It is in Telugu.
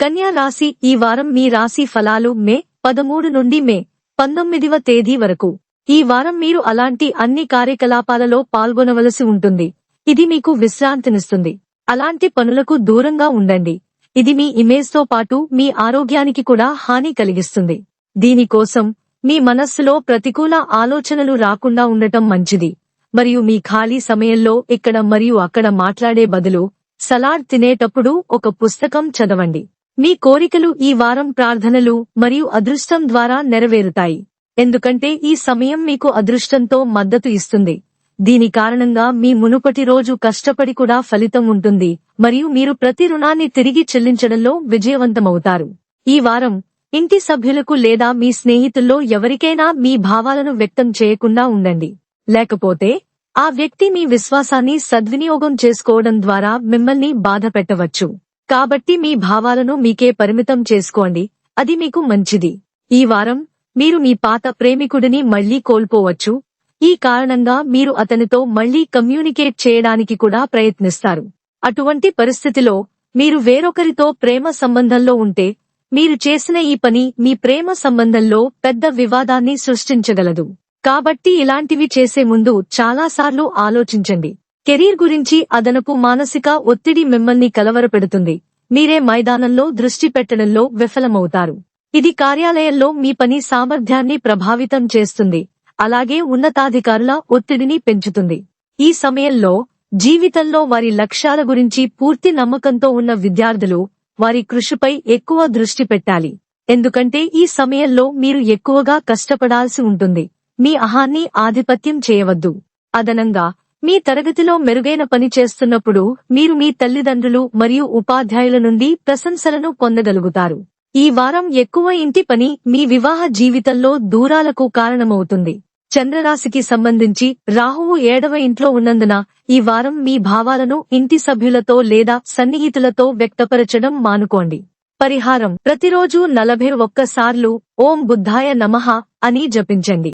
కన్యా రాశి ఈ వారం మీ రాశి ఫలాలు మే పదమూడు నుండి మే పంతొమ్మిదివ తేదీ వరకు. ఈ వారం మీరు అలాంటి అన్ని కార్యకలాపాలలో పాల్గొనవలసి ఉంటుంది. ఇది మీకు విశ్రాంతినిస్తుంది. అలాంటి పనులకు దూరంగా ఉండండి. ఇది మీ ఇమేజ్తో పాటు మీ ఆరోగ్యానికి కూడా హాని కలిగిస్తుంది. దీనికోసం మీ మనస్సులో ప్రతికూల ఆలోచనలు రాకుండా ఉండటం మంచిది. మరియు మీ ఖాళీ సమయంలో ఇక్కడ మరియు అక్కడ మాట్లాడే బదులు సలాడ్ తినేటప్పుడు ఒక పుస్తకం చదవండి. మీ కోరికలు ఈ వారం ప్రార్థనలు మరియు అదృష్టం ద్వారా నెరవేరుతాయి. ఎందుకంటే ఈ సమయం మీకు అదృష్టంతో మద్దతు ఇస్తుంది. దీని కారణంగా మీ మునుపటి రోజు కష్టపడి కూడా ఫలితం ఉంటుంది మరియు మీరు ప్రతి రుణాన్ని తిరిగి చెల్లించడంలో విజయవంతమవుతారు. ఈ వారం ఇంటి సభ్యులకు లేదా మీ స్నేహితుల్లో ఎవరికైనా మీ భావాలను వ్యక్తం చేయకుండా ఉండండి. లేకపోతే ఆ వ్యక్తి మీ విశ్వాసాన్ని సద్వినియోగం చేసుకోవడం ద్వారా మిమ్మల్ని బాధ పెట్టవచ్చు. కాబట్టి మీ భావాలను మీకే పరిమితం చేసుకోండి. అది మీకు మంచిది. ఈ వారం మీరు మీ పాత ప్రేమికుడిని మళ్ళీ కోల్పోవచ్చు. ఈ కారణంగా మీరు అతనితో మళ్ళీ కమ్యూనికేట్ చేయడానికి కూడా ప్రయత్నిస్తారు. అటువంటి పరిస్థితిలో మీరు వేరొకరితో ప్రేమ సంబంధంలో ఉంటే మీరు చేసిన ఈ పని మీ ప్రేమ సంబంధంలో పెద్ద వివాదాన్ని సృష్టించగలదు. కాబట్టి ఇలాంటివి చేసే ముందు చాలాసార్లు ఆలోచించండి. కెరీర్ గురించి అదనపు మానసిక ఒత్తిడి మిమ్మల్ని కలవరపెడుతుంది. మీరే మైదానంలో దృష్టి పెట్టడంలో విఫలమవుతారు. ఇది కార్యాలయంలో మీ పని సామర్థ్యాన్ని ప్రభావితం చేస్తుంది. అలాగే ఉన్నతాధికారుల ఒత్తిడిని పెంచుతుంది. ఈ సమయంలో జీవితంలో వారి లక్ష్యాల గురించి పూర్తి నమ్మకంతో ఉన్న విద్యార్థులు వారి కృషిపై ఎక్కువ దృష్టి పెట్టాలి. ఎందుకంటే ఈ సమయంలో మీరు ఎక్కువగా కష్టపడాల్సి ఉంటుంది. మీ అహాన్ని ఆధిపత్యం చేయవద్దు. అదనంగా మీ తరగతిలో మెరుగైన పని చేస్తున్నప్పుడు మీరు మీ తల్లిదండ్రులు మరియు ఉపాధ్యాయుల నుండి ప్రశంసలను పొందగలుగుతారు. ఈ వారం ఎక్కువ ఇంటి పని మీ వివాహ జీవితంలో దూరాలకు కారణమవుతుంది. చంద్రరాశికి సంబంధించి రాహువు ఏడవ ఇంట్లో ఉన్నందున ఈ వారం మీ భావాలను ఇంటి సభ్యులతో లేదా సన్నిహితులతో వ్యక్తపరచడం మానుకోండి. పరిహారం. ప్రతిరోజు నలభై ఒక్కసార్లు ఓం బుద్ధాయ నమః అని జపించండి.